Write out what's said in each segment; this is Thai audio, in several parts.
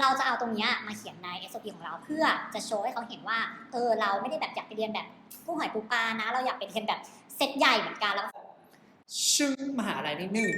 เราจะเอาตรงนี้มาเขียนใน SOP ของเราเพื่อจะโชว์ให้เขาเห็นว่า เออเราไม่ได้แบบอยากไปเรียนแบบกู้หอยปูปลานะ เราอยากไปเรียนแบบเซตใหญ่เหมือนกันแล้วชื่อมหาลัยนิดนึง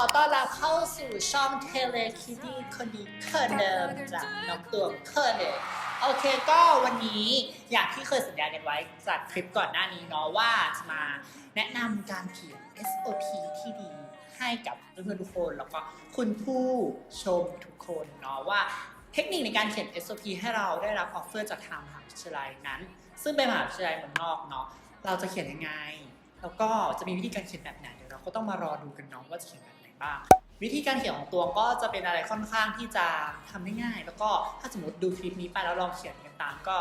อต้อนรับเข้าสู่ช่องเทเลคิดี้คนดีเคอเดิมจากน้องตัวเคอเดิมโอเคก็วันนี้อย่างที่เคยสัญญากันไว้จากคลิปก่อนหน้านี้เนาะว่าจะมาแนะนำการเขียน SOP ที่ดีให้กับเพื่อนๆทุกคนแล้วก็คุณผู้ชมทุกคนเนาะว่าเทคนิคในการเขียน SOP ให้เราได้รับออฟเฟอร์จากทางมหาวิทยาลัยนั้น ซึ่งเป็นมหาวิทยาลัยเมืองนอกเนาะเราจะเขียนยังไง แล้วก็จะมีวิธีการเขียนแบบไหนเดี๋ยวเราก็ต้องมารอดูกันเนาะว่าจะเขียนแบบ บ้าง วิธีการเขียนของตัวก็จะเป็นอะไรค่อนข้างที่จะทำได้ง่าย แล้วก็ถ้าสมมติดูคลิปนี้ไปแล้วลองเขียนกันตามก็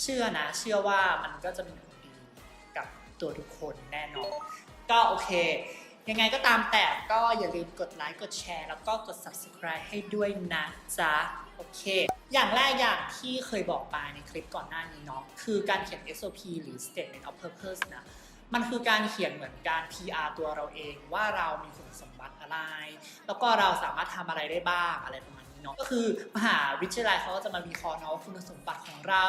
เชื่อนะ เชื่อว่ามันก็จะมีผลดีกับตัวทุกคนแน่นอน ก็โอเคยังไงก็ตามแต่ก็อย่าลืมกดไลค์กดแชร์ แล้วก็กด subscribe ให้ด้วยนะจ๊ะ โอเค อย่างแรกอย่างที่เคยบอกไปในคลิปก่อนหน้านี้เนาะคือการเขียน SOP หรือ Statement of Purpose นะ มันคือการเขียนเหมือนการ PR ตัวเราเองว่าเรามีคุณสมบัติอะไร แล้วก็เราสามารถทำอะไรได้บ้างอะไรประมาณนี้เนาะก็คือมหาวิทยาลัยเขาก็จะมาวิเคราะห์เนาะว่าคุณสมบัติของเรา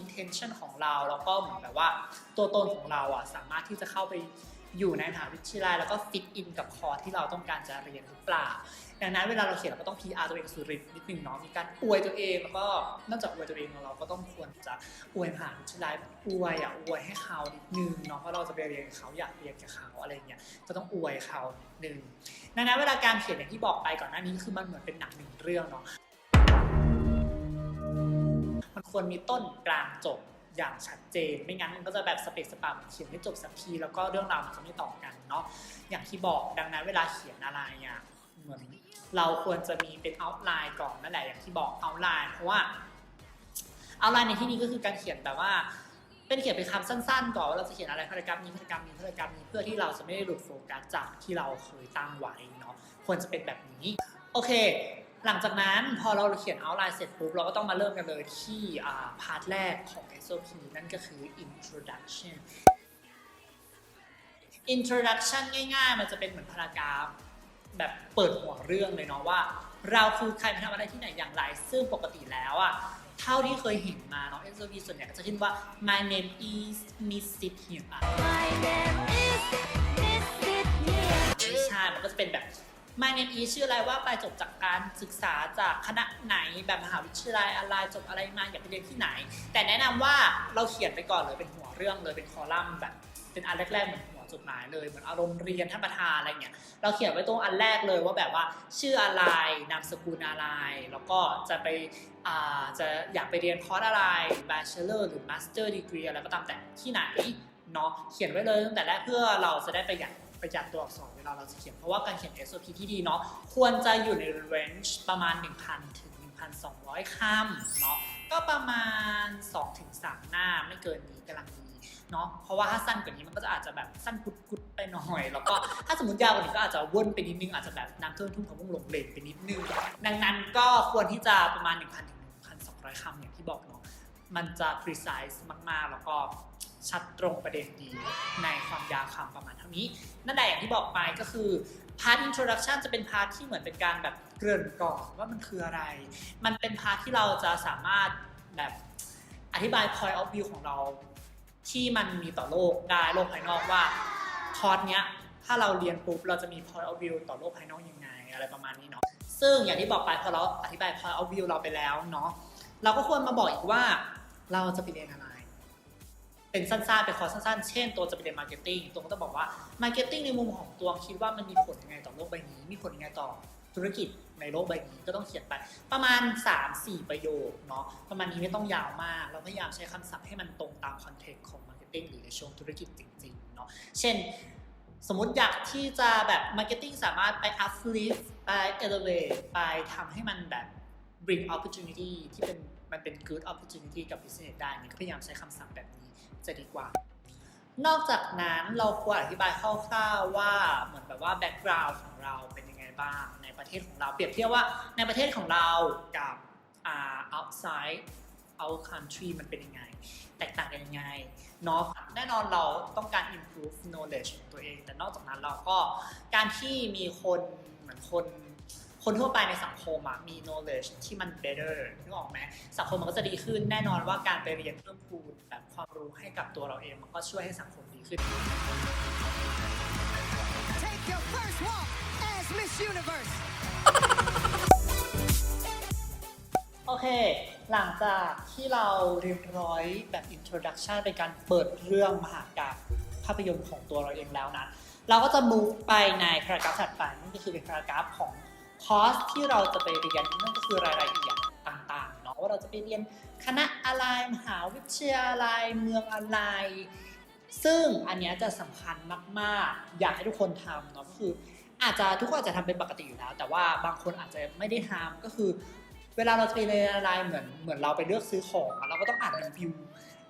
intention ของเรา แล้วก็เหมือนแบบว่าตัวตนของเราอะสามารถที่จะเข้าไป อยู่ในมหาวิทยาลัยแล้วก็ fit in กับคอร์สที่เราต้องการจะเรียนหรือเปล่า ดังนั้นเวลาเราเขียนเราก็ต้อง PR ตัวเองสุดฤทธิ์นิดนึงเนาะมีการอวยตัวเองแล้วก็นอกจากอวยตัวเองเราก็ต้องควรจะอวยมหาวิทยาลัยอวยอะอวยให้เขานิดนึงเนาะเพราะเราจะไปเรียนเขาอยากเรียนกับเขาอะไรเงี้ยก็ต้องอวยเขานิดนึงดังนั้นเวลาการเขียนอย่างที่บอกไปก่อนหน้านี้คือมันเหมือนเป็นหนังหนึ่งเรื่องเนาะมันควรมีต้นกลางจบ อย่างชัดเจน ไม่งั้นมันก็จะแบบสเปกสปาเขียนไม่จบสักทีแล้วก็เรื่องราวมันจะไม่ต่อกันเนาะอย่างที่บอกดังนั้นเวลาเขียนอะไรอะเหมือนเราควรจะมีเป็น outline ก่อนนั่นแหละอย่างที่บอก outline เพราะว่า outline ในที่นี้ก็คือการเขียนแบบว่าเป็นเขียนเป็นคำสั้นๆก่อนว่าเราจะเขียนอะไรพารากราฟนี้พารากราฟนี้พารากราฟนี้เพื่อที่เราจะไม่ได้หลุดโฟกัสจากที่เราเคยตั้งไว้เนาะควรจะเป็นแบบนี้โอเค หลังจากนั้นพอเราเขียน outline เสร็จปุ๊บเราก็ต้องมาเริ่มกันเลยที่อ่าพาร์ทแรกของ SOP นั่นก็คือ introduction introduction ง่ายๆ มันจะเป็นเหมือนพารากราฟแบบเปิดหัวเรื่องเลยเนาะว่า เราคือใครมาทำอะไรที่ไหนอย่างไร ซึ่งปกติแล้วอะเท่าที่เคยเห็นมาเนาะ SOP ส่วนใหญ่ก็จะขึ้นว่า my name is Miss Sit here อะ My name is Miss Sydney ไม่ใช่มันก็จะเป็นแบบ My name is ชื่ออะไรว่าไปจบจากการศึกษาจากคณะไหนแบบมหาวิทยาลัยอะไรจบอะไรมาอยากไปเรียนที่ไหน แต่แนะนำว่าเราเขียนไปก่อนเลยเป็นหัวเรื่องเลยเป็นคอลัมน์แบบเป็นอันแรกๆเหมือนหัวจดหมายเลยเหมือนอารมณ์เรียนท่านประธานอะไรเงี้ยเราเขียนไว้ตรงอันแรกเลยว่าแบบว่าชื่ออะไรนามสกุลอะไร แล้วก็จะไปจะอยากไปเรียนคอร์สอะไร bachelor หรือ master degree อะไรก็ตามแต่ที่ไหนเนาะเขียนไว้เลยตั้งแต่แรกเพื่อเราจะได้ประหยัด ประหยัดตัวอักษรเวลาเราจะเขียน เพราะว่าการเขียน SOP ที่ดีเนาะควรจะอยู่ใน range ประมาณ 1,000 ถึง 1,200 คำเนาะก็ประมาณ 2-3 หน้าไม่เกินนี้กำลังดีเนาะเพราะว่าถ้าสั้นกว่านี้มันก็จะอาจจะแบบสั้นกุดๆไปหน่อย แล้วก็ถ้าสมมติยาวกว่านี้ก็อาจจะว่นไปนิดนึงอาจจะแบบน้ำท่วมทุ่งทะมุงหลงเลงไปนิดนึง ดังนั้นก็ควรที่จะประมาณ 1,000 ถึง 1,200 คำอย่างที่บอกเนาะมันจะ precise มากๆ แล้วก็ ชัดตรงประเด็นดีในความยาวคำประมาณเท่านี้ นั่นแหละอย่างที่บอกไปก็คือพาร์ท introduction จะเป็นพาร์ทที่เหมือนเป็นการแบบเกริ่นก่อนว่ามันคืออะไร มันเป็นพาร์ทที่เราจะสามารถแบบอธิบาย point of view ของเรา ที่มันมีต่อโลกได้โลกภายนอกว่าคอร์สเนี้ยถ้าเราเรียนปุ๊บเราจะมี point of view ต่อโลกภายนอกยังไงอะไรประมาณนี้เนาะซึ่งอย่างที่บอกไปพอเราอธิบาย point of view เราไปแล้วเนาะเราก็ควรมาบอกอีกว่าเราจะไปเรียนอะไร เป็นสั้นๆเป็นคอร์สสั้นๆ เช่น ตัวจะไปเรียนมาร์เก็ตติ้งตัวก็จะบอกว่ามาร์เก็ตติ้งในมุมของตัวคิดว่ามันมีผลยังไงต่อโลกใบนี้ มีผลยังไงต่อธุรกิจในโลกใบนี้ก็ต้องเขียนไป ประมาณ 3-4 ประโยคเนาะประมาณนี้ไม่ต้องยาวมาก เราพยายามใช้คำศัพท์ให้มันตรงตามคอนเทกต์ของมาร์เก็ตติ้งหรือในช่วงธุรกิจจริงๆเนาะเช่นสมมติอยากที่จะแบบมาร์เก็ตติ้งสามารถไป uplift ไป elevate ไปทำให้มันแบบ bring opportunity ที่เป็น มันเป็น good opportunity กับ business ได้เนี่ยก็พยายามใช้คำศัพท์แบบนี้จะดีกว่า นอกจากนั้นเราควรอธิบายคร่าวๆว่าเหมือนแบบว่า background ของเราเป็นยังไงบ้างในประเทศของเราเปรียบเทียบว่าในประเทศของเรากับอา outside out country มันเป็นยังไง แตกต่างกันยังไงเนาะแน่นอนเราต้องการ improve knowledge ของตัวเอง แต่นอกจากนั้นเราก็การที่มีคนเหมือนคน คนทั่วไปในสังคมอะมี knowledge ที่มัน better นึกออกไหมสังคมมันก็จะดีขึ้นแน่นอนว่าการไปเรียนเพิ่มพูนแบบความรู้ให้กับตัวเราเองมันก็ช่วยให้สังคมดีขึ้น Take your first walk as Miss Universe. โอเค หลังจากที่เราเรียบร้อยแบบ introduction เป็นการเปิดเรื่องมหากาพย์ภาพยนตร์ของตัวเราเองแล้วนะ เราก็จะ move ไปในพารากราฟถัดไปนั่นก็คือเป็นพารากราฟของ คอร์สที่เราจะไปเรียนนั่นก็คือรายละเอียดต่างๆเนาะว่าเราจะไปเรียนคณะอะไรมหาวิทยาลัยเมืองอะไร ซึ่งอันนี้จะสำคัญมากๆ อยากให้ทุกคนทำเนาะก็คืออาจจะทุกคนอาจจะทำเป็นปกติอยู่แล้ว แต่ว่าบางคนอาจจะไม่ได้ทำก็คือ เวลาเราจะไปเรียนอะไรเหมือนเหมือนเราไปเลือกซื้อของ เราก็ต้องอ่านรีวิว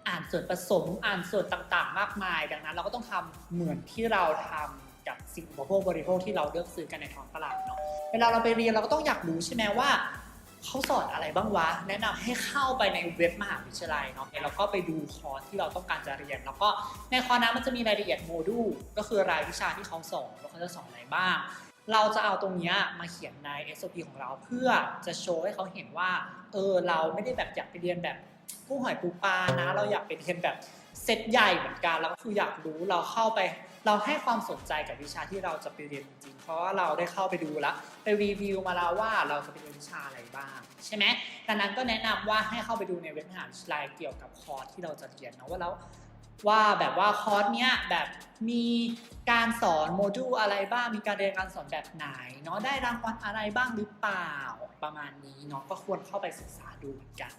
อ่านส่วนผสมอ่านส่วนต่างๆ มากมาย ดังนั้น เราก็ต้องทำเหมือนที่เราทำ กับสิ่งอุปโภคบริโภคที่เราเลือกซื้อกันในท้องตลาดเนาะเวลาเราไปเรียนเราก็ต้องอยากรู้ใช่ไหมว่าเขาสอนอะไรบ้างวะ แนะนำให้เข้าไปในเว็บมหาวิทยาลัยเนาะแล้วก็ไปดูคอร์สที่เราต้องการจะเรียน แล้วก็ในคอร์สนั้นมันจะมีรายละเอียดโมดูลก็คือรายวิชาที่เขาสอนว่าเขาจะสอนอะไรบ้าง เราจะเอาตรงนี้มาเขียนใน SOP ของเราเพื่อจะโชว์ให้เขาเห็นว่า เออเราไม่ได้แบบอยากไปเรียนแบบผู้หอยปูปลานะ เราอยากไปเรียนแบบ เซตใหญ่เหมือนกันแล้วก็คืออยากรู้เราเข้าไป เราให้ความสนใจกับวิชาที่เราจะไปเรียนจริงเพราะว่าเราได้เข้าไปดูแล้วไปรีวิวมาแล้วว่าเราจะไปเรียนวิชาอะไรบ้าง ใช่ไหมดังนั้นก็แนะนำว่าให้เข้าไปดูในเว็บมหาวิทยาลัยเกี่ยวกับคอร์สที่เราจะเรียนเนาะว่าแล้วว่าแบบว่าคอร์สเนี้ยแบบมีการสอนโมดูลอะไรบ้าง มีการเรียนการสอนแบบไหนเนาะได้รางวัลอะไรบ้างหรือเปล่าประมาณนี้เนาะก็ควรเข้าไปศึกษาดูเหมือนกัน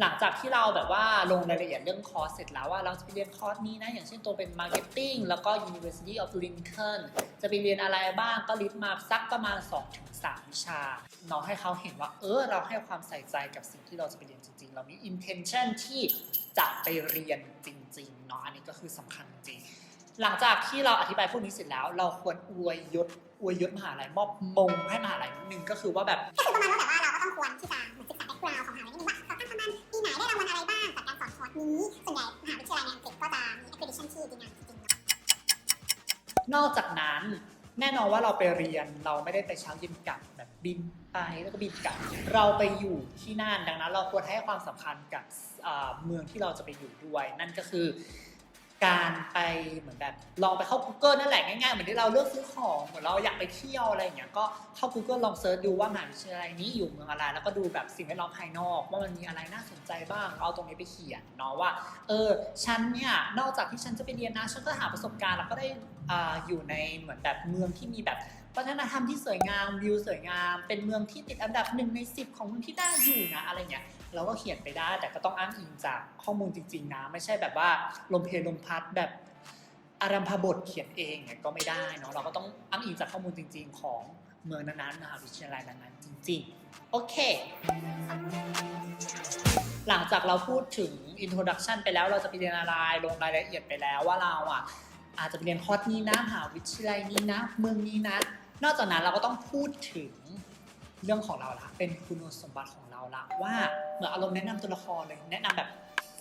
หลังจากที่เราแบบว่าลงรายละเอียดเรื่องคอร์สเสร็จแล้วว่าเราจะไปเรียนคอร์สนี้นะ อย่างเช่นตัวเป็น Marketing แล้วก็ University of Lincoln จะไปเรียนอะไรบ้างก็ลิสต์มาสักประมาณ 2-3 วิชาเนาะให้เขาเห็นว่า เออ เราให้ความใส่ใจกับสิ่งที่เราจะไปเรียนจริง ๆ เรามี intention ที่จะไปเรียนจริงๆเนาะอันนี้ก็คือสำคัญจริง หลังจากที่เราอธิบายพวกนี้เสร็จแล้ว เราควรอวยยศอวยยศมหาลัยมอบมงให้มหาลัยนิดนึงก็คือว่าแบบก็คือประมาณว่าแบบว่าเราก็ต้องควรที่จะเหมือนศึกษาแบ็กกราวของมหาลัยนิดนึงว่า ได้รางวัลอะไรบ้างจากการสอนคอร์สนี้ ส่วนใหญ่มหาวิทยาลัยในอังกฤษก็จะมี accreditation ที่ดีงามจริงๆนอกจากนั้นแน่นอนว่าเราไปเรียนเราไม่ได้ไปเช้าเย็นกลับแบบบินไปแล้วก็บินกลับ เราไปอยู่ที่นั่นดังนั้น เราควรให้ความสำคัญกับเมืองที่เราจะไปอยู่ด้วย นั่นก็คือ การไปเหมือนแบบลองไปเข้า Google นั่นแหละง่ายๆเหมือนที่เราเลือกซื้อของเหมือนเราอยากไปเที่ยวอะไรอย่างเงี้ยก็เข้า Google ลองเซิร์ชดูว่ามหาวิทยาลัยนี้อยู่เมืองอะไรแล้วก็ดูแบบสิ่งแวดล้อมภายนอก ว่ามันมีอะไรน่าสนใจบ้างเอาตรงนี้ไปเขียนเนาะว่าเออฉันเนี่ยนอกจากที่ฉันจะไปเรียนนะฉันก็หาประสบการณ์แล้วก็ได้อ่าอยู่ในเหมือนแบบเมืองที่มีแบบวัฒนธรรมที่สวยงามวิวสวยงาม เป็นเมืองที่ติดอันดับหนึ่งในสิบของเมืองที่น่าอยู่นะอะไรเงี้ย เราก็เขียนไปได้แต่ก็ต้องอ้างอิงจากข้อมูลจริง ๆ นะ ไม่ใช่แบบว่าลมเพลลมพัดแบบอารัมพบทเขียนเองเนี่ยก็ไม่ได้เนาะเราก็ต้องอ้างอิงจากข้อมูลจริง ๆ ของเมืองนั้นๆมหาวิทยาลัยนั้นๆจริง ๆ โอเค หลังจากเราพูดถึง introduction ไปแล้วเราจะไปเรียนอะไรลงรายละเอียดไปแล้วว่าเราอะอาจจะไปเรียนคอร์สนี้นะมหาวิทยาลัยนี้นะ เมืองนี้นะ นอกจากนั้นเราก็ต้องพูดถึง เรื่องของเราละเป็นคุณสมบัติของเราละว่าเหมือนอารมณ์แนะนำตัวละครเลยแนะนำแบบ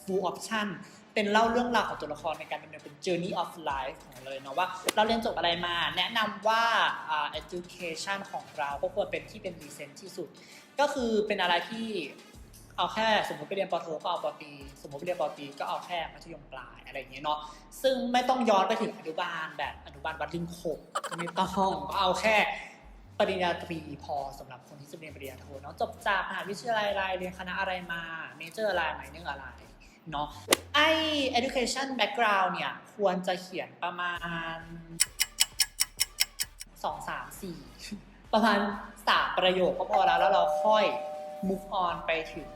full option เป็นเล่าเรื่องราวของตัวละครในการดำเนินเป็น journey of life ของเลยเนาะว่าเราเรียนจบอะไรมา แนะนำว่าอ่า education ของเราก็ควรเป็นที่เป็น decent ที่สุด ก็คือเป็นอะไรที่เอาแค่สมมติไปเรียนปโทก็เอาปตีสมมติไปเรียนปตีก็เอาแค่มัธยมปลายอะไรอย่างเงี้ยเนาะซึ่งไม่ต้องย้อนไปถึงอนุบาลแบบอนุบาลวัดลิงโขกก็ไม่ต้องก็เอาแค่ ปริญญาตรีพอสำหรับคนที่จะเรียนปริญญาโทเนาะจบจากมหาวิทยาลัยอะไรเรียนคณะอะไรมาเมเจอร์อะไรไหนเรื่องอะไรเนาะไอ education background เนี่ย ควรจะเขียนประมาณสองสามสี่ประมาณสามประโยคก็พอแล้ว แล้วเราค่อย move on ไปถึง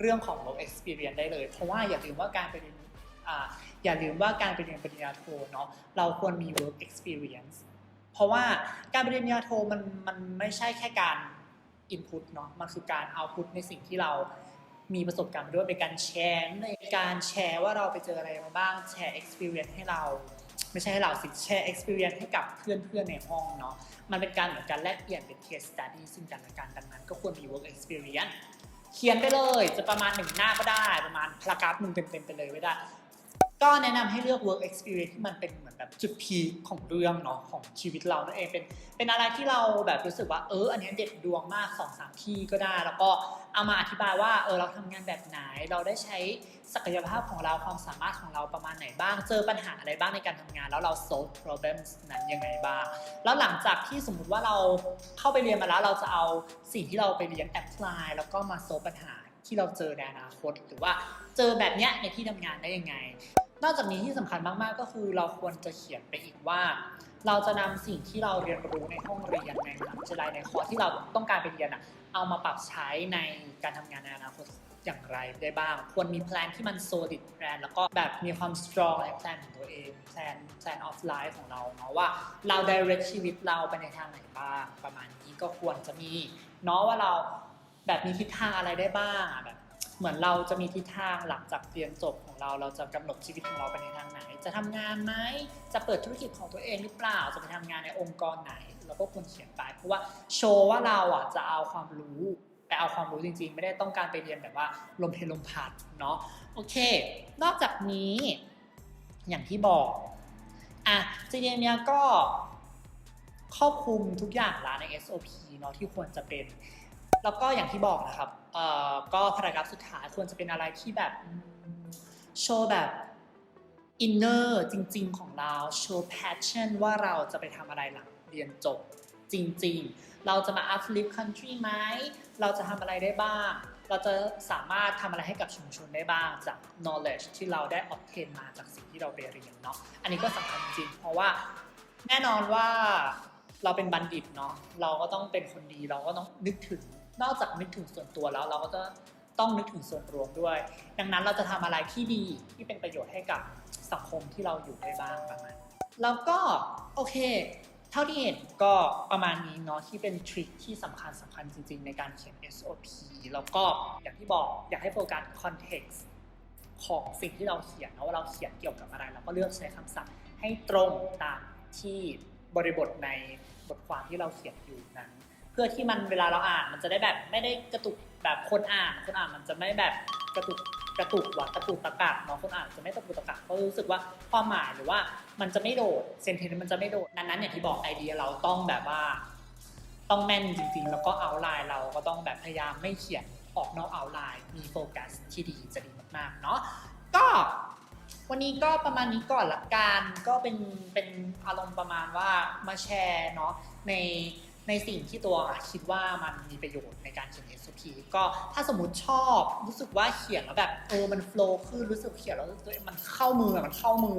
เรื่องของ work experience ได้เลย เพราะว่าอย่าลืมว่าการไปเรียนอ่าอย่าลืมว่าการไปเรียนปริญญาโทเนาะเราควรมี work experience เพราะว่าการปเรียนปริญญาโทมันมันไม่ใช่แค่การ input เนาะมันคือการ output ในสิ่งที่เรามีประสบการณ์ด้วยเป็นการแชร์ในการแชร์ว่าเราไปเจออะไรมาบ้างแชร์ experience ให้เรา ไม่ใช่ให้เราสิแชร์ experience ให้กับเพื่อนๆในห้องเนาะมันเป็นการเหมือนการแลกเปลี่ยนเป็น case study ซึ่งกันและกันดังนั้น ก็ควรมี work experience เขียนไปเลยจะประมาณหนึ่งหน้าก็ได้ประมาณพารากราฟหนึ่งเต็มๆไปเลยไม่ได้ ก็แนะนำให้เลือก work experience ที่มันเป็นเหมือนแบบจุดพีคของเรื่องเนาะของชีวิตเรานั่นเองเป็นเป็นอะไรที่เราแบบรู้สึกว่าเอออันนี้เด็ดดวงมากสองสามที่ก็ได้ แล้วก็เอามาอธิบายว่าเออเราทำงานแบบไหน เราได้ใช้ศักยภาพของเราความสามารถของเราประมาณไหนบ้าง เจอปัญหาอะไรบ้างในการทำงาน แล้วเรา solve problems นั้นยังไงบ้าง แล้วหลังจากที่สมมุติว่าเราเข้าไปเรียนมาแล้วเราจะเอาสิ่งที่เราไปเรียน apply แล้วก็มา solve ปัญหาที่เราเจอในอนาคต หรือว่าเจอแบบเนี้ยในที่ทำงานได้ยังไง นอกจากนี้ที่สำคัญมากๆ ก็คือเราควรจะเขียนไปอีกว่า เราจะนำสิ่งที่เราเรียนรู้ในห้องเรียนในมหาวิทยาลัยในคอร์สที่เราต้องการไปเรียนอะเอามาปรับใช้ในการทำงานในอนาคตอย่างไรได้บ้าง ควรมีแพลนที่มัน solid plan แล้วก็แบบมีความ strong ในแพลนของตัวเองแพลน plan of life ของเราเนาะว่าเรา direct ชีวิตเราไปในทางไหนบ้าง ประมาณนี้ก็ควรจะมีเนาะว่าเราแบบมีทิศทางอะไรได้บ้างแบบ เหมือนเราจะมีทิศทางหลังจากเรียนจบของเรา เราจะกำหนดชีวิตของเราไปในทางไหน จะทำงานไหมจะเปิดธุรกิจของตัวเองหรือเปล่า จะไปทำงานในองค์กรไหน เราก็ควรเขียนไปเพราะว่าโชว์ว่าเราอะจะเอาความรู้แต่เอาความรู้จริงๆ ไม่ได้ต้องการไปเรียนแบบว่าลมเพลลมพัดเนาะโอเค นอกจากนี้อย่างที่บอกอะจริงๆเนียก็ครอบคลุมทุกอย่างละใน SOP เนาะที่ควรจะเป็น แล้วก็อย่างที่บอกนะครับเอ่อก็พารากราฟสุดท้ายควรจะเป็นอะไรที่แบบโชว์แบบอินเนอร์จริง ๆ ของเราโชว์แพชชั่นว่าเราจะไปทำอะไรหลังเรียนจบจริง ๆ เราจะมา uplift country ไหม เราจะทำอะไรได้บ้าง เราจะสามารถทำอะไรให้กับชุมชนได้บ้างจาก knowledge ที่เราได้ obtain มาจากสิ่งที่เราไปเรียนเนาะอันนี้ก็สำคัญจริง เพราะว่าแน่นอนว่าเราเป็นบัณฑิตเนาะเราก็ต้องเป็นคนดีเราก็ต้องนึกถึง นอกจากนึกถึงส่วนตัวแล้วเราก็จะต้องนึกถึงส่วนรวมด้วย ดังนั้นเราจะทำอะไรที่ดีที่เป็นประโยชน์ให้กับสังคมที่เราอยู่ได้บ้างประมาณแล้วก็โอเค เท่าที่เห็นก็ประมาณนี้เนาะที่เป็นทริคที่สำคัญสำคัญจริง ๆ ในการเขียน SOP แล้วก็อย่างที่บอกอยากให้โฟกัส context ของสิ่งที่เราเขียนนะว่าเราเขียนเกี่ยวกับอะไรเราก็เลือกใช้คำศัพท์ให้ตรงตามที่บริบทในบทความที่เราเขียนอยู่นั้น เพื่อที่มันเวลาเราอ่านมันจะได้แบบไม่ได้กระตุกแบบคนอ่านคนอ่านมันจะไม่แบบกระตุกกระตุกว่ากระตุกตะกักเนาะคนอ่านจะไม่กระตุกตะกักเพราะรู้สึกว่าความหมายหรือว่ามันจะไม่โดดเซนเทนมันจะไม่โดดนั้นนั้นอย่างที่บอกไอเดียเราต้องแบบว่า ต้องแม่นจริงๆ แล้วก็เอาไลน์เราก็ต้องแบบพยายามไม่เขียนออกนอกเอาไลน์มีโฟกัสที่ดีจะดีมากๆเนาะก็วันนี้ก็ประมาณนี้ก่อนละกันก็เป็นเป็นอารมณ์ประมาณว่ามาแชร์เนาะใน ในสิ่งที่ตัวคิดว่ามันมีประโยชน์ในการเขียน SOP ก็ถ้าสมมติชอบรู้สึกว่าเขียนแล้วแบบเออมันโฟล์ขึ้นรู้สึกเขียนแล้วตัวเองมันเข้ามือมันเข้ามือ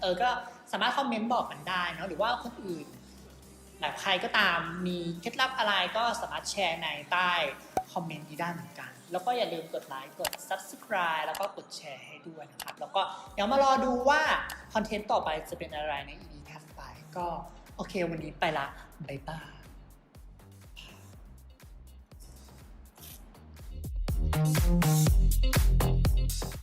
เออก็สามารถคอมเมนต์บอกกันได้เนาะหรือว่าคนอื่นแบบใครก็ตามมีเคล็ดลับอะไรก็สามารถแชร์ในใต้คอมเมนต์นี้ได้เหมือนกัน แล้วก็อย่าลืมกดไลค์กด subscribe แล้วก็กดแชร์ให้ด้วยนะครับ แล้วก็เดี๋ยวมารอดูว่าคอนเทนต์ต่อไปจะเป็นอะไรใน EP ถัดไปก็โอเควันนี้ไปละบ๊ายบาย ピッ!